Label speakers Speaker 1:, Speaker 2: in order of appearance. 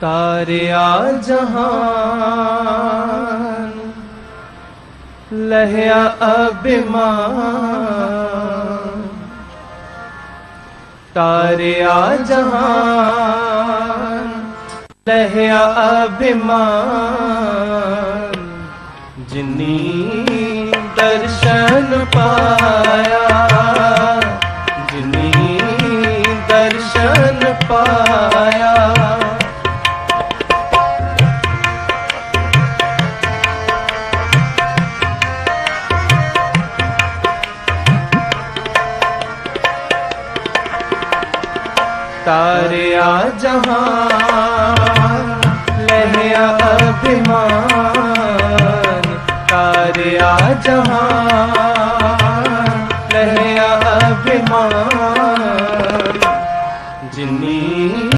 Speaker 1: तारे आ जहान। लहया अभिमान। तारे आ जहान। लहया अभिमान। जिनी दर्शन पाया। जिनी दर्शन पाया। ਤਾਰਿਆ ਜਹਾਨ ਲਹਿਆ ਅਭਿਮਾਨ। ਤਾਰਿਆ ਜਹਾਨ ਲਹਿਆ ਅਭਿਮਾਨ। ਜਿੰਨੀ